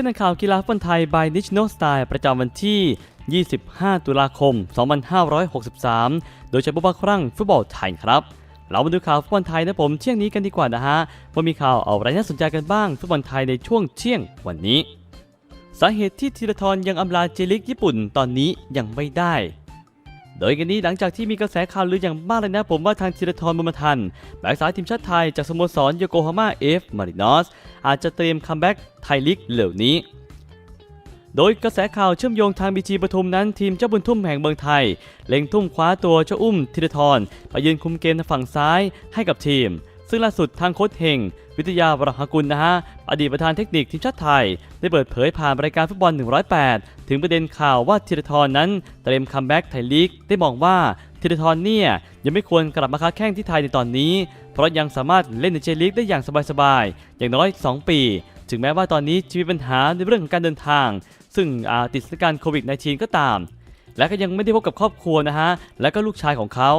ช่นในข่าวกีฬาฟุตบอลไทย by National Style ประจำวันที่ 25 ตุลาคม 2563 โดยใช้บุบาครั้งฟุตบอลไทยครับ เรามาดูข่าวฟุตบอลไทยนะผมเที่ยงนี้กันดีกว่านะฮะว่ามีข่าวอะไรน่าสนใจกันบ้างฟุตบอลไทยในช่วงเที่ยงวันนี้ สาเหตุที่ธีรทรยังอำลาเจลิกญี่ปุ่นตอนนี้ยังไม่ได้ โดยกันนี้หลังจากที่มีกระแสข่าวลืออย่างมากเลยนะผมว่าทางธีรทรบุญมาทันแบ็กซ้ายทีมชาติไทยจากสโมสรโยโกฮาม่าเอฟมารินอสอาจจะเตรียมคัมแบ็กไทยลีกเหล่านี้โดยกระแสข่าวเชื่อมโยงทางบีจีปทุมนั้นทีมเจ้าบุญทุ่มแห่งเมืองไทย เล็งทุ่มคว้าตัวเจ้าอุ้มธีรทรไปยืนคุมเกมทางฝั่งซ้ายให้กับทีม ซึ่งล่าสุดทางโค้ชเฮงวิทยาวรหกุลนะฮะอดีตประธานเทคนิคทีมชาติไทย ได้เปิดเผยผ่านรายการฟุตบอล 108 ถึงประเด็นข่าวว่าธีรทรนั้นเตรียมคัมแบ็กไทยลีกได้มองว่าธีรทรเนี่ยยังไม่ควรกลับมาค้าแข้งที่ไทยในตอนนี้ เพราะยังสามารถเล่นในเจลีกได้อย่างสบายๆอย่างน้อย 2 ปี ถึงแม้ว่าตอนนี้จะมีปัญหาในเรื่องของการเดินทาง ซึ่งติดสถานการณ์โควิด -19 ก็ตาม และก็ยังไม่ได้พบกับครอบครัวนะฮะและก็ลูกชายของเขา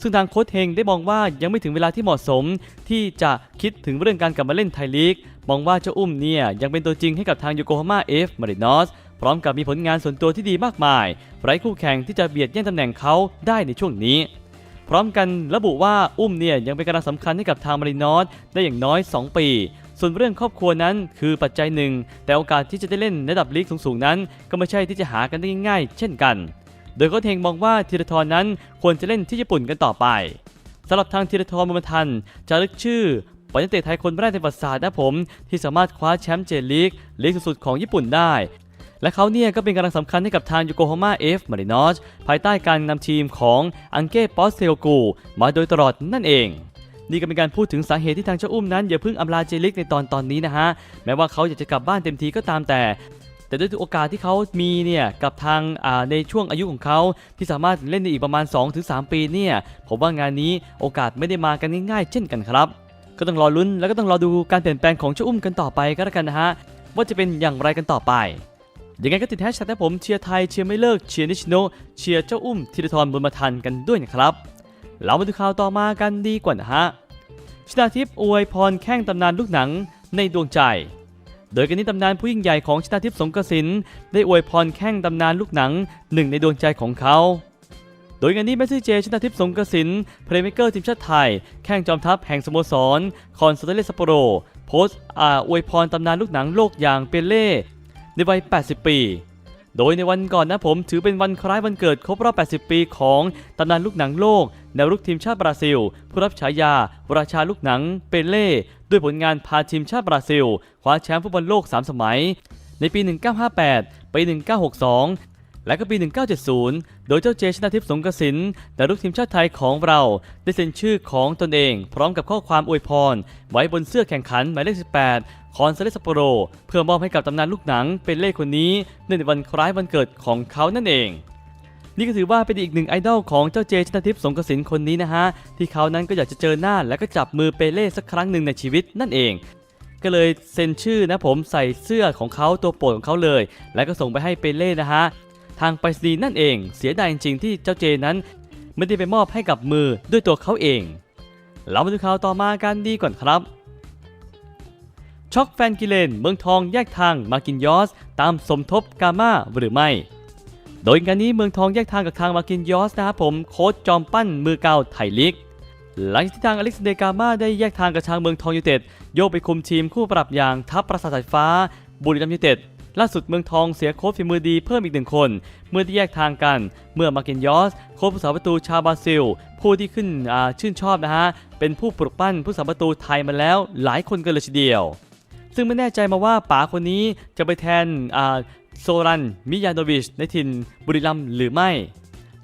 ซึ่งทางโค้ชเฮงได้มองว่ายังไม่ถึงเวลาที่เหมาะสม ที่จะคิดถึงเรื่องการกลับมาเล่นไทยลีก มองว่าเจ้าอุ้มเนี่ยยังเป็นตัวจริงให้กับทางโยโกฮาม่าเอฟมารินอสพร้อมกับมีผลงานส่วนตัวที่ดีมากมาย ไร้คู่แข่งที่จะเบียดแย่งตำแหน่งเขาได้ในช่วงนี้ พร้อมกันระบุว่าอุ้มเนี่ยยังเป็นกำลังสำคัญให้กับทางมารินอสได้อย่างน้อย 2 ปี ส่วนเรื่องครอบครัวนั้นคือปัจจัยหนึ่ง แต่โอกาสที่จะได้เล่นในระดับลีกสูงๆนั้น ก็ไม่ใช่ที่จะหากันได้ง่าย ๆ เช่นกัน โดยโค้ชเฮงมองว่าธีรทรนั้นควรจะเล่นที่ญี่ปุ่นกันต่อไปสำหรับทางธีรทรบุญมทันจะลึกชื่อป็นนักเตะไทยคนแรกในประวัติศาสตร์นะผมที่สามารถคว้าแชมป์เจลีกลีกสุดของญี่ปุ่นได้ และเขาเนี่ยก็เป็นกำลังสำคัญให้กับทางโยโกฮาม่าเอฟมารินอสภายใต้การนำทีมของอังเก้ปอสเทโกูมาโดยตลอดนั่นเอง นี่ก็เป็นการพูดถึงสาเหตุที่ทางเจ้าอุ้มนั้นอย่าเพิ่งอำลาเจลิกในตอนตอนนี้นะฮะ แม้ว่าเขาอยากจะกลับบ้านเต็มทีก็ตามแต่ แต่ด้วยโอกาสที่เขามีเนี่ยกับทางในช่วงอายุของเขาที่สามารถเล่นได้อีกประมาณ 2-3 ปีเนี่ยผมว่างานนี้โอกาสไม่ได้มากันง่ายๆ เช่นกันครับ ก็ต้องรอลุ้นแล้วก็ต้องรอดูการเปลี่ยนแปลงของเจ้าอุ้มกันต่อไปก็แล้วกันนะฮะว่าจะเป็นอย่างไรกันต่อไปยังไงก็ติดแฮชแท็กนะผมเชียร์ไทยเชียร์ไม่เลิกเชียร์นิชโนเชียร์เจ้าอุ้มธีรทรบุญมาทันกันด้วยนะครับ เรามาดูข่าวต่อมากันดีกว่านะฮะชนาทิพย์อวยพรแข้งตำนานลูกหนังในดวงใจ โดยกันนี้ตำนานผู้ยิ่งใหญ่ของชนาทิพย์สงกสินได้อวยพรแข้งตำนานลูกหนังหนึ่งในดวงใจของเขาโดยงานนี้แมสซี่เจชนาทิพย์สงกสินเพลย์เมเกอร์ทีมชาติไทย แข้งจอมทัพแห่งสโมสร คอนซาเดเลสโปโร โพสต์ออวยพรตำนานลูกหนังโลกอย่างเปเล่ในวัย 80 ปี โดยในวันก่อนนะผมถือเป็นวันคล้ายวันเกิดครบรอบ 80 ปีของตำนานลูกหนังโลกแนวรุกทีมชาติบราซิล ผู้รับฉายา ราชาลูกหนังเปเล่ด้วยผลงานพาทีมชาติบราซิลคว้าแชมป์ฟุตบอลโลก 3 สมัย ในปี 1958 ปี 1962 และก็ปี 1970 โดยเจ้าเจชนาทิพย์สงกระสินแต่ลูกทีมชาติไทยของเรา ได้เซ็นชื่อของตนเอง พร้อมกับข้อความอวยพร ไว้บนเสื้อแข่งขันหมายเลข 18 คอนเซเลสโปโร เพื่อมอบให้กับตำนานลูกหนังเป็นเลขคนนี้เนื่องในวันคล้ายวันเกิดของเขานั่นเอง นี่ก็ถือว่าเป็นอีกหนึ่งไอดอลของเจ้าเจชนาทิพย์สงกระสินคนนี้นะฮะ ที่เขานั้นก็อยากจะเจอหน้าและก็จับมือเปเล่สักครั้งหนึ่งในชีวิตนั่นเองก็เลยเซ็นชื่อนะผมใส่เสื้อของเขาตัวโปรดของเขาเลย แล้วก็ส่งไปให้เปเล่นะฮะ ทางไปรษณีย์นั่นเอง เสียดายจริงๆที่เจ้าเจนั้นไม่ได้ไปมอบให้กับมือด้วยตัวเขาเอง เรามาดูข่าวต่อมากันดีก่อนครับ ช็อกแฟนกิเลนเมืองทองแยกทางมากินยอส ตามสมทบกาม่าหรือไม่ โดยงานนี้เมืองทองแยกทางกับทางมากินยอสนะครับผมโค้ชจอมปั้นมือเก่าไทยลีกหลังจากที่ทางอเล็กซานเดรกามาได้แยกทางกับทางเมืองทองยูเต็ดโยกไปคุมทีมคู่ปรับอย่างทัพประสาทสายฟ้าบุรีรัมยูเต็ด ล่าสุดเมืองทองเสียโค้ชฝีมือดีเพิ่มอีกหนึ่งคน เมื่อที่แยกทางกัน เมื่อมาเกนยอสโค้ชผู้สาประตูชาวบราซิล ผู้ที่ขึ้นชื่นชอบนะฮะ เป็นผู้ปลุกปั้นผู้สาประตูไทยมาแล้วหลายคนกันเลยทีเดียว ซึ่งไม่แน่ใจมาว่าป๋าคนนี้จะไปแทนโซรันมิยาโนวิชในถิ่นบุรีรัมย์หรือไม่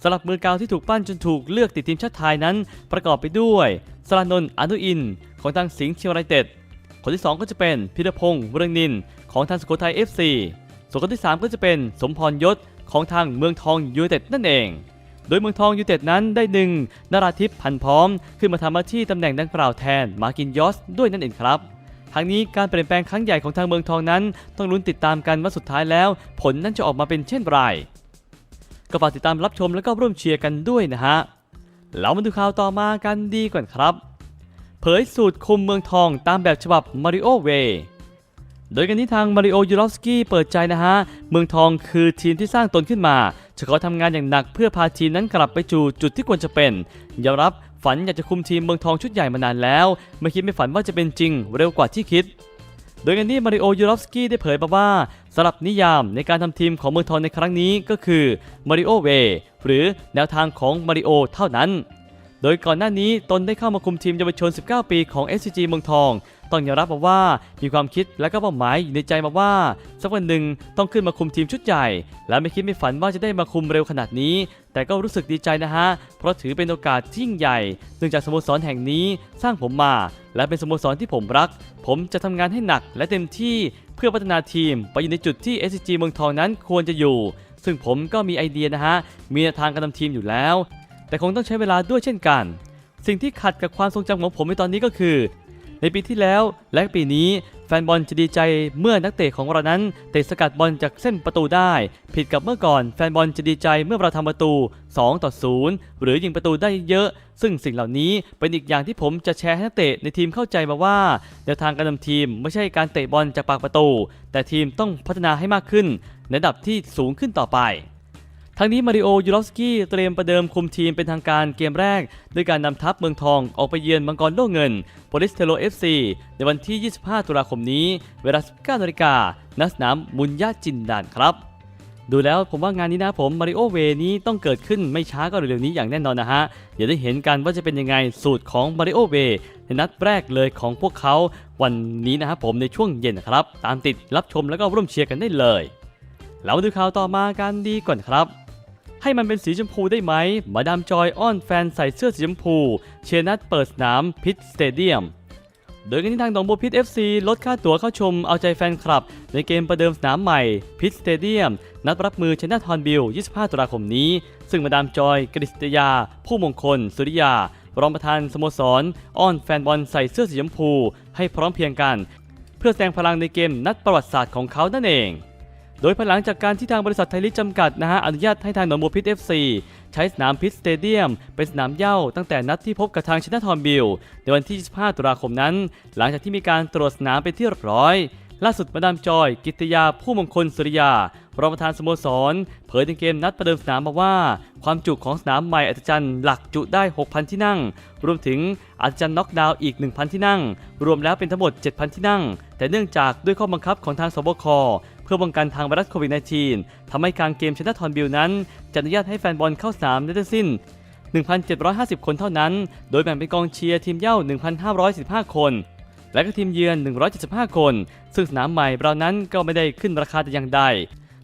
สำหรับมือเกาวที่ถูกปั้นจนถูกเลือกติดทีมชาติไทยนั้น ประกอบไปด้วยสรานนท์อนุอิน ของทางสิงห์เชียงรายเต็ดคนที่ 2 ก็จะเป็นพิรพงษ์เรืองนิน ของทางสุโขทัย FC ส่วนคนที่ 3 ก็จะเป็นสมพรยศของทางเมืองทองยูไนเต็ดนั่นเอง โดยเมืองทองยูไนเต็ดนั้นได้ดึงนาราทิพย์พันพร้อม ขึ้นมาทำหน้าที่ตำแหน่งดังกล่าวแทนมากินยอสด้วยนั่นเองครับทางนี้การเปลี่ยนแปลงครั้งใหญ่ของทางเมืองทองนั้น ต้องลุ้นติดตามกันว่าสุดท้ายแล้ว ผลนั้นจะออกมาเป็นเช่นไรก็ฝากติดตามรับชมแล้วก็ร่วมเชียร์กันด้วยนะฮะเรามาดูข่าวต่อมากันดีก่อนครับ เผยสูตรคุมเมืองทองตามแบบฉบับมาริโอเว โดยกันที่ทางมาริโอยูรอฟสกี้เปิดใจนะฮะ เมืองทองคือทีมที่สร้างตนขึ้นมาจะขอทำงานอย่างหนักเพื่อพาทีมนั้นกลับไปจูจุดที่ควรจะเป็นยอมรับฝันอยากจะคุมทีมเมืองทองชุดใหญ่มานานแล้ว ไม่คิดไม่ฝันว่าจะเป็นจริงเร็วกว่าที่คิด โดยกันที่มาริโอยูรอฟสกี้ได้เผยมาว่าสำหรับนิยามในการทำทีมของเมืองทองในครั้งนี้ก็คือมาริโอเวหรือแนวทางของมาริโอเท่านั้นโดยก่อนหน้านี้ตนได้เข้ามาคุมทีมเยาวชน 19 ปีของ SCG เมืองทอง ต้องยอมรับมาว่ามีความคิดและก็เป้าหมายอยู่ในใจมาว่า สักวันหนึ่งต้องขึ้นมาคุมทีมชุดใหญ่ และไม่คิดไม่ฝันว่าจะได้มาคุมเร็วขนาดนี้ แต่ก็รู้สึกดีใจนะฮะ เพราะถือเป็นโอกาสที่ยิ่งใหญ่เนื่องจากสโมสรแห่งนี้สร้างผมมา และเป็นสโมสรที่ผมรัก ผมจะทำงานให้หนักและเต็มที่เพื่อพัฒนาทีม ไปอยู่ในจุดที่ SCG เมืองทองนั้นควรจะอยู่ ซึ่งผมก็มีไอเดียนะฮะมีแนวทางการทำทีมอยู่แล้ว แต่คงต้องใช้เวลาด้วยเช่นกัน สิ่งที่ขัดกับความทรงจำของผมในตอนนี้ก็คือ ในปีที่แล้วและปีนี้แฟนบอลจะดีใจเมื่อนักเตะของเรานั้นเตะสกัดบอลจากเส้นประตูได้ ผิดกับเมื่อก่อนแฟนบอลจะดีใจเมื่อเราทำประตู 2 ต่อ 0 หรือยิงประตูได้เยอะ ซึ่งสิ่งเหล่านี้เป็นอีกอย่างที่ผมจะแชร์ให้นักเตะในทีมเข้าใจมาว่าแนวทางการนำทีมไม่ใช่การเตะบอลจากปากประตู แต่ทีมต้องพัฒนาให้มากขึ้นในระดับที่สูงขึ้นต่อไป ทั้งนี้มาริโอยูรอฟสกี้เตรียมประเดิมคุมทีมเป็นทางการเกมแรก ด้วยการนำทัพเมืองทองออกไปเยือนมังกรโล่เงินโปลิสเทโล FC ในวันที่ 25 ตุลาคมนี้ เวลา 19นาฬิกาณสนามมุนยาจินดานครับดูแล้วผมว่างานนี้นะผมมาริโอเวนี้ต้องเกิดขึ้นไม่ช้าก็เร็วๆนี้อย่างแน่นอนนะฮะ เดี๋ยวได้เห็นกันว่าจะเป็นยังไงสูตรของมาริโอเวในนัดแรกเลยของพวกเขาวันนี้นะครับผมในช่วงเย็นนะครับ ตามติดรับชมแล้วก็ร่วมเชียร์กันได้เลย เรามาดูข่าวต่อมากันดีก่อนครับ ให้มันเป็นสีชมพูได้ไหม มาดามจอยอ้อนแฟนใส่เสื้อสีชมพู เชียร์นัดเปิดสนามพิทสเตเดียมโดยกันที่ทางดองบัวพิท FC ลดค่าตั๋วเข้าชมเอาใจแฟนคลับ ในเกมประเดิมสนามใหม่พิทสเตเดียม นัดรับมือชนะทอนบิล 25 ตุลาคมนี้ ซึ่งมาดามจอย กฤษตยา ผู้มงคล สุริยา รองประธานสโมสร อ้อนแฟนบอลใส่เสื้อสีชมพู ให้พร้อมเพียงกัน เพื่อแสดงพลังในเกมนัดประวัติศาสตร์ของเขานั่นเอง โดยภายหลังจากการที่ทางบริษัทไทยลิสจำกัดนะฮะอนุญาตให้ทางหนองบัวพิษ FC ใช้สนามพิษสเตเดียม เป็นสนามเย้าตั้งแต่นัดที่พบกับทางชนะทอนบิลในวันที่ 25 ตุลาคมนั้น หลังจากที่มีการตรวจสนามเป็นที่เรียบร้อยล่าสุดมาดามจอย กิตยาผู้มงคลสุริยารองประธานสโมสร เผยถึงเกมนัดประเดิมสนามมาว่า ความจุของสนามใหม่อัศจรรย์หลักจุได้ 6,000 ที่นั่ง รวมถึงอัศจรรย์น็อกดาวน์อีก 1,000 ที่นั่ง รวมแล้วเป็นทั้งหมด 7,000 ที่นั่ง แต่เนื่องจากด้วยข้อบังคับของทางสบค พื่อป้องกันทางไวรัสโควิด -19 ทำให้การเกมชนะทอนบิลนั้นจะอนุญาตให้แฟนบอลเข้าสนามได้ทั้งสิ้น 1,750 คนเท่านั้น โดยแบ่งเป็นกองเชียร์ทีมเหย้า1,515 คน และก็ทีมเยือน 175 คน ซึ่งสนามใหม่เรานั้นก็ไม่ได้ขึ้นราคาแต่อย่างใด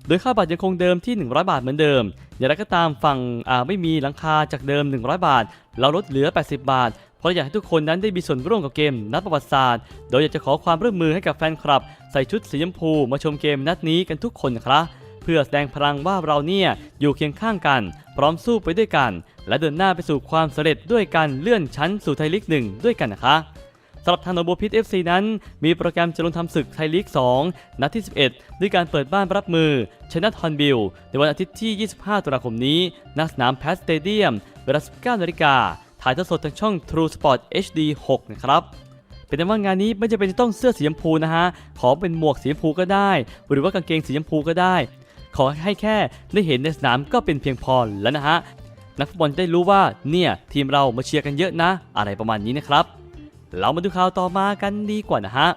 โดยค่าบัตรยังคงเดิมที่ 100 บาทเหมือนเดิม อย่างไรก็ตามฝั่งไม่มีหลังคาจากเดิม 100 บาท เราลดเหลือ 80 บาท เพราะอยากให้ทุกคนนั้นได้มีส่วนร่วมกับเกมนัดประวัติศาสตร์ โดยอยากจะขอความร่วมมือให้กับแฟนคลับ ใส่ชุดสีชมพูมาชมเกมนัดนี้กันทุกคนครับ เพื่อแสดงพลังว่าเราเนี่ยอยู่เคียงข้างกัน พร้อมสู้ไปด้วยกัน และเดินหน้าไปสู่ความสำเร็จด้วยการเลื่อนชั้นสู่ไทยลีกหนึ่งด้วยกันนะคะสำหรับทางโนโบพิท FC นั้น มีโปรแกรมจะลงทำศึกไทยลีก 2 นัดที่ 11 ด้วยการเปิดบ้านรับมือชนะทอนบิลในวันอาทิตย์ที่ 25 ตุลาคมนี้ณสนามแพสสเตเดียมเวลา 19นาฬิกา ถ่ายทอดสดทางช่อง True Sport HD 6 นะครับ เป็นแต่ว่างานนี้ไม่จำเป็นจะต้องเสื้อสีชมพูนะฮะ ขอเป็นหมวกสีชมพูก็ได้ หรือว่ากางเกงสีชมพูก็ได้ ขอให้แค่ได้เห็นในสนามก็เป็นเพียงพอแล้วนะฮะ นักฟุตบอลได้รู้ว่าเนี่ยทีมเรามาเชียร์กันเยอะนะ อะไรประมาณนี้นะครับ เรามาดูข่าวต่อมากันดีกว่านะฮะ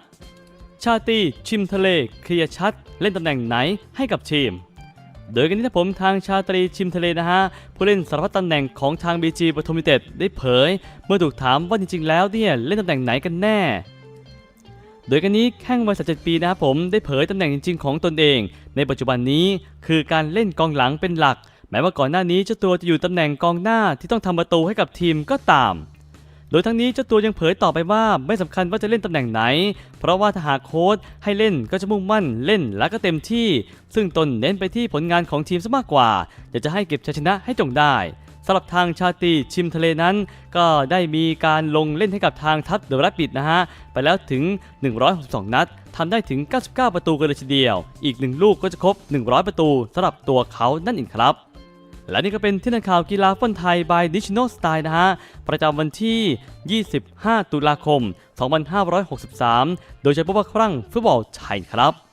ชาติชิมทะเลเคลียร์ชัด เล่นตำแหน่งไหนให้กับทีม โดยกันนี้นะผมทางชาตรีชิมทะเลนะฮะ ผู้เล่นสารพัดตำแหน่งของทาง BG ปทุมยูเต็ดได้เผย เมื่อถูกถามว่าจริงๆ แล้วเนี่ยเล่นตำแหน่งไหนกันแน่ โดยกันนี้แข้งวัย37ปีนะครับผมได้เผยตำแหน่งจริงๆ ของตนเอง ในปัจจุบันนี้คือการเล่นกองหลังเป็นหลัก แม้ว่าก่อนหน้านี้เจ้าตัวจะอยู่ตำแหน่งกองหน้าที่ต้องทำประตูให้กับทีมก็ตาม โดยทั้งนี้เจ้าตัวยังเผยต่อไปว่าไม่สำคัญว่าจะเล่นตำแหน่งไหน เพราะว่าถ้าหากโค้ชให้เล่นก็จะมุ่งมั่นเล่นและก็เต็มที่ ซึ่งตนเน้นไปที่ผลงานของทีมซะมากกว่าอยากจะให้เก็บชัยชนะให้จงได้สำหรับทางชาติชิมทะเลนั้น ก็ได้มีการลงเล่นให้กับทางทัพเดอะแรปปิดนะฮะ ไปแล้วถึง 162 นัดทำได้ถึง 99 ประตูกันเลยทีเดียว อีกหนึ่งลูกก็จะครบ 100 ประตูสำหรับตัวเขานั่นเองครับ และนี่ก็เป็นที่นักข่าวกีฬาฟุตบอลไทย by Digital Style นะฮะ ประจำวันที่ 25 ตุลาคม 2563 โดยใช้ผู้ว่าครั้งฟุตบอลไทยครับ